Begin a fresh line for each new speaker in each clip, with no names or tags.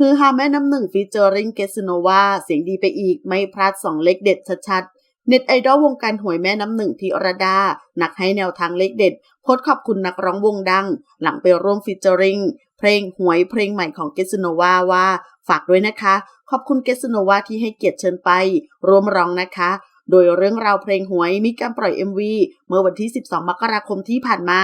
คือฮาแม่น้ำหนึ่งฟีเจอริงเกสโนวาเสียงดีไปอีกไม่พลาดสองเลขเด็ดชัดๆ เน็ตไอดอลวงการหวยแม่น้ำหนึ่งพิรดาหนักให้แนวทางเลขเด็ดโพสขอบคุณนักร้องวงดัง หลังไปร่วมฟีเจอริงเพลงหวยเพลงใหม่ของเกสโนวาว่า ฝากด้วยนะคะ ขอบคุณเกสโนวาที่ให้เกียรติเชิญไปร่วมร้องนะคะ โดยเรื่องราวเพลงหวยมีการปล่อย MV เมื่อวันที่ 12 มกราคมที่ผ่านมา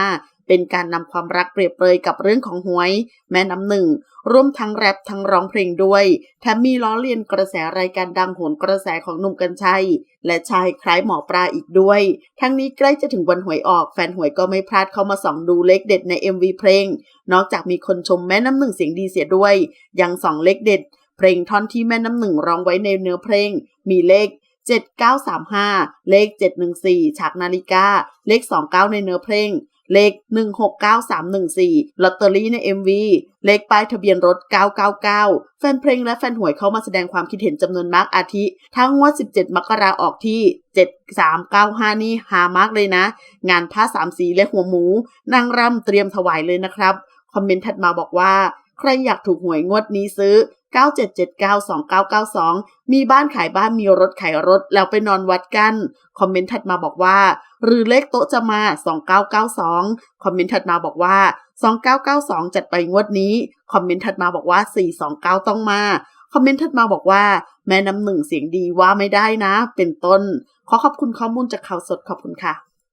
เป็นการนำความรักเปรียบเปรยกับเรื่องของหวย แม่น้ำหนึ่งร่วมทั้งแรปทั้งร้องเพลงด้วยแถมมีล้อเลียนกระแสรายการดังโหนกระแสของหนุ่มกัญชัย และชายคล้ายหมอปลาอีกด้วย ทั้งนี้ใกล้จะถึงวันหวยออกแฟนหวยก็ไม่พลาดเข้ามาส่องดูเลขเด็ดใน MV เพลง นอกจากมีคนชมแม่น้ำหนึ่งเสียงดีเสียด้วย ยังส่องเลขเด็ด เพลงท่อนที่แม่น้ำหนึ่งร้องไว้ในเนื้อเพลง มีเลข7935 เลข 714 ฉากนาฬิกา เลข 29 ในเนื้อเพลง เลข 169314 ลอตเตอรี่ใน MV เลขป้ายทะเบียนรถ 999 แฟนเพลงและแฟนหวยเข้ามาแสดงความคิดเห็นจำนวนมากอาทิ ทั้งงวด 17 มกราออกที่ 7395 นี่หามากเลยนะ งานผ้าสามสีและหัวหมู นางรำเตรียมถวายเลยนะครับ คอมเมนต์ถัดมาบอกว่า ใครอยากถูกหวยงวดนี้ซื้อ 97792992 มีบ้านขายบ้านมีรถขายรถ แล้วไปนอนวัดกัน คอมเมนต์ถัดมาบอกว่า หรือเลขโต๊ะจะมา 2992 คอมเมนต์ถัดมาบอกว่า 2992 จัดไปงวดนี้ คอมเมนต์ถัดมาบอกว่า 429 ต้องมา คอมเมนต์ถัดมาบอกว่า แม่น้ำหนึ่งเสียงดีว่าไม่ได้นะ เป็นต้น ขอขอบคุณข้อมูลจากข่าวสดขอบคุณค่ะ